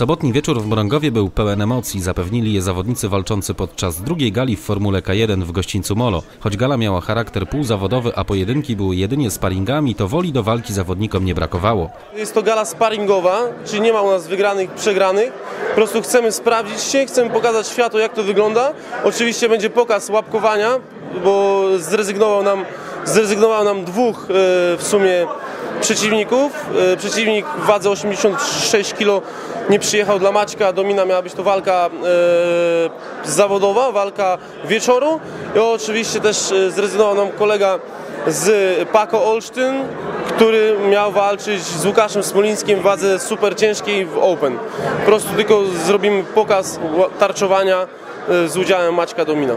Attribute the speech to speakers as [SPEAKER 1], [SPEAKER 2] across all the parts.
[SPEAKER 1] Sobotni wieczór w Mrągowie był pełen emocji, zapewnili je zawodnicy walczący podczas drugiej gali w Formule K1 w gościńcu Molo. Choć gala miała charakter półzawodowy, a pojedynki były jedynie sparingami, to woli do walki zawodnikom nie brakowało.
[SPEAKER 2] Jest to gala sparingowa, czyli nie ma u nas wygranych, przegranych. Po prostu chcemy sprawdzić się, chcemy pokazać światu, jak to wygląda. Oczywiście będzie pokaz łapkowania, bo zrezygnował nam, zrezygnował nam dwóch e, w sumie przeciwników. E, Przeciwnik wadze 86 kg nie przyjechał dla Maćka. Domina miała być to walka e, zawodowa, walka wieczoru. I oczywiście też e, zrezygnował nam kolega z Paco Olsztyn, który miał walczyć z Łukaszem Smolińskim w wadze super ciężkiej w Open. Po prostu tylko zrobimy pokaz tarczowania e, z udziałem Maćka Domina.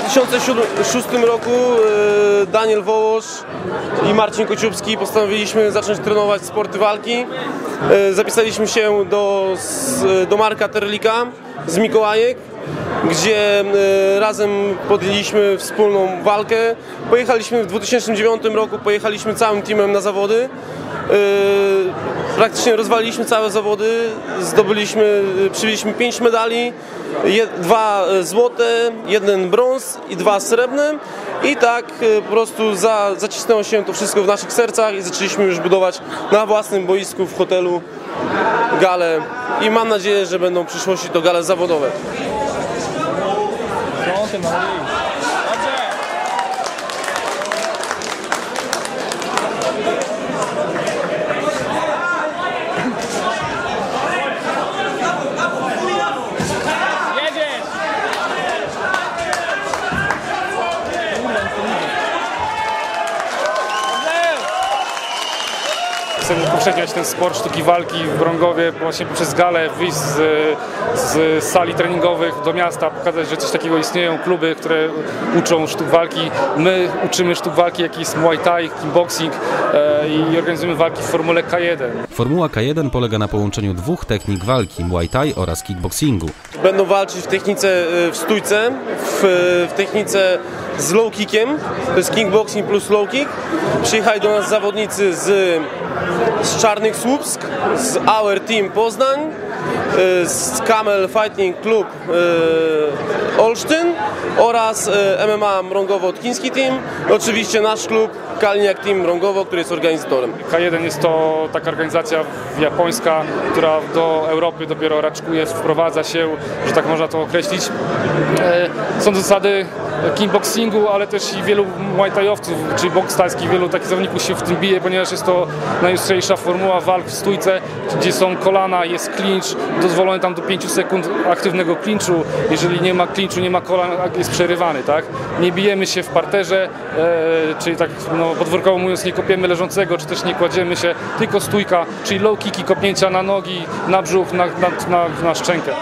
[SPEAKER 2] 2006 roku e, Daniel Wołosz i Marcin Kociubski postanowiliśmy zacząć trenować sporty walki. E, Zapisaliśmy się do, s- do Marka Terlika z Mikołajek, gdzie e, razem podjęliśmy wspólną walkę. Pojechaliśmy w 2009 roku, pojechaliśmy całym teamem na zawody. E, Praktycznie rozwaliliśmy całe zawody, zdobyliśmy, przywieźliśmy 5 medali, dwa e, złote, jeden brąz i dwa srebrne. I tak e, po prostu za, zacisnęło się to wszystko w naszych sercach i zaczęliśmy już budować na własnym boisku w hotelu gale. I mam nadzieję, że będą w przyszłości to gale zawodowe. 谢谢。
[SPEAKER 3] Chcemy upowszechniać ten sport sztuki walki w Brągowie właśnie poprzez galę, wyjść z, z sali treningowych do miasta, pokazać, że coś takiego istnieją, kluby, które uczą sztuk walki. My uczymy sztuk walki, jak jest Muay Thai, kickboxing e, i organizujemy walki w formule K1.
[SPEAKER 1] Formuła K1 polega na połączeniu dwóch technik walki, Muay Thai oraz kickboxingu.
[SPEAKER 2] Będą walczyć w technice y, w stójce, w, w technice z low kickiem, to jest kickboxing plus low kick. Przyjechali do nas zawodnicy z, z Czarnych Słupsk, z Our Team Poznań, y, z Camel Fighting Club y, Olsztyn oraz y, MMA Mrągowo-Otkiński Team. Oczywiście nasz klub Kalniak Team Mrągowo, który jest organizatorem.
[SPEAKER 3] K1 jest to taka organizacja japońska, która do Europy dopiero raczkuje, wprowadza się, że tak można to określić. E, Są zasady kickboxingu, ale też i wielu muay thaiowców, czyli boks tajski, wielu takich zawodników się w tym bije, ponieważ jest to najostrzejsza formuła walk w stójce, gdzie są kolana, jest clinch, dozwolone tam do 5 sekund aktywnego clinchu. Jeżeli nie ma clinchu, nie ma kolan, jest przerywany, tak? Nie bijemy się w parterze, e, czyli tak no, podwórkowo mówiąc, nie kopiemy leżącego, czy też nie kładziemy się, tylko stójka, czyli low kicki, kopnięcia na nogi, na brzuch, na, na, na, na szczękę.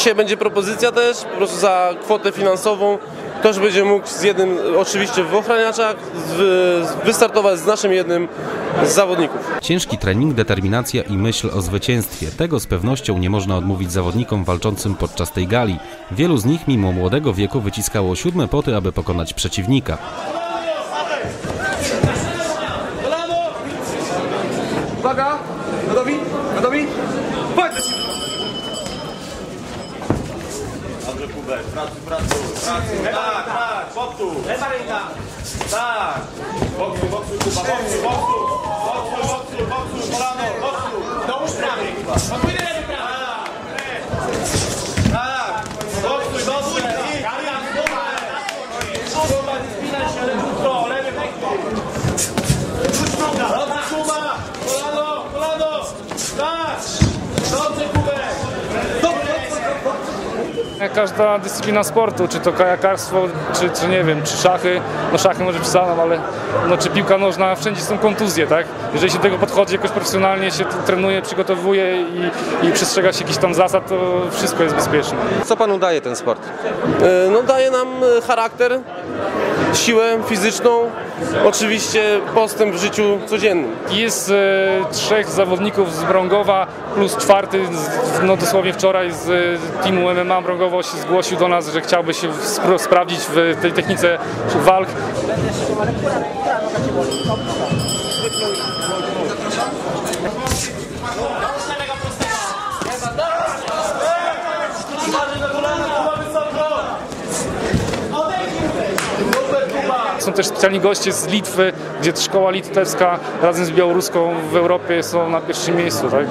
[SPEAKER 2] Dzisiaj będzie propozycja też, po prostu za kwotę finansową. Ktoś będzie mógł z jednym, oczywiście w ochraniaczach, wystartować z naszym jednym z zawodników.
[SPEAKER 1] Ciężki trening, determinacja i myśl o zwycięstwie. Tego z pewnością nie można odmówić zawodnikom walczącym podczas tej gali. Wielu z nich mimo młodego wieku wyciskało siódme poty, aby pokonać przeciwnika.
[SPEAKER 4] Uwaga! Gotowi? Gotowi? Powiedz! Kubek, pracuj, pracuj, pracuj. Tak, tak, powtórz. Lewa ręka. Tak. Boksuj, boksuj, Kuba, boksuj, boksuj. Boksuj, boksuj, boksuj, kolano, boksuj. Dołóż prawy, Kuba.
[SPEAKER 3] Każda dyscyplina sportu, czy to kajakarstwo, czy, czy nie wiem, czy szachy, no szachy może przesadą, ale no, czy piłka nożna, wszędzie są kontuzje, tak? Jeżeli się do tego podchodzi jakoś profesjonalnie, się trenuje, przygotowuje i, i przestrzega się jakichś tam zasad, to wszystko jest bezpieczne.
[SPEAKER 5] Co panu daje ten sport?
[SPEAKER 2] E, No daje nam e, charakter, siłę fizyczną, oczywiście postęp w życiu codziennym.
[SPEAKER 3] Jest e, trzech zawodników z Brągowa plus czwarty, z, no dosłownie wczoraj z e, teamu MMA Brągowo się zgłosił do nas, że chciałby się spro, sprawdzić w tej technice walk. Są też specjalni goście z Litwy, gdzie szkoła litewska razem z białoruską w Europie są na pierwszym miejscu. Tak?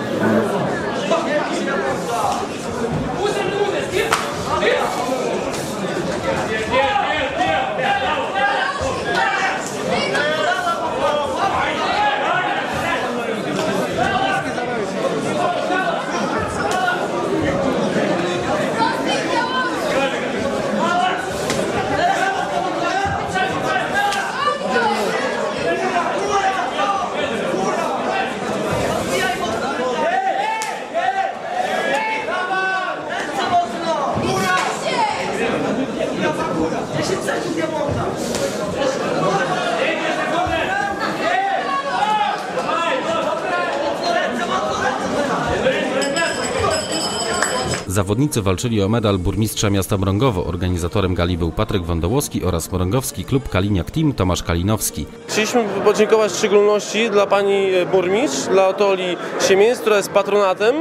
[SPEAKER 1] Zawodnicy walczyli o medal burmistrza miasta Mrągowo. Organizatorem gali był Patryk Wądołowski oraz mrągowski klub Kaliniak Team Tomasz Kalinowski.
[SPEAKER 2] Chcieliśmy podziękować w szczególności dla pani e, burmistrz, dla Otoli Siemiec, która jest patronatem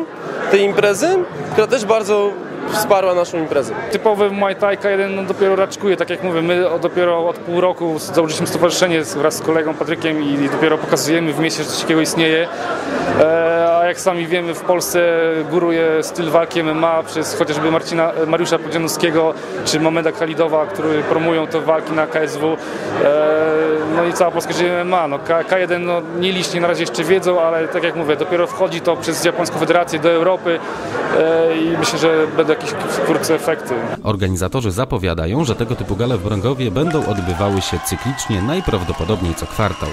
[SPEAKER 2] tej imprezy, która też bardzo wsparła naszą imprezę.
[SPEAKER 3] Typowy Muay Thai K1 no, dopiero raczkuje, tak jak mówię, my dopiero od pół roku założyliśmy stowarzyszenie wraz z kolegą Patrykiem i, dopiero pokazujemy w mieście, że coś takiego istnieje. E, a jak sami wiemy, w Polsce góruje styl walki MMA przez chociażby Marcina, Mariusza Podzianowskiego czy Momeda Khalidowa, którzy promują te walki na KSW. E, no i cała Polska żyje MMA. No, K, K1 no, nie licznie na razie jeszcze wiedzą, ale tak jak mówię, dopiero wchodzi to przez Japońską Federację do Europy e, i myślę, że będą jakieś wkrótce efekty.
[SPEAKER 1] Organizatorzy zapowiadają, że tego typu gale w Mrągowie będą odbywały się cyklicznie, najprawdopodobniej co kwartał.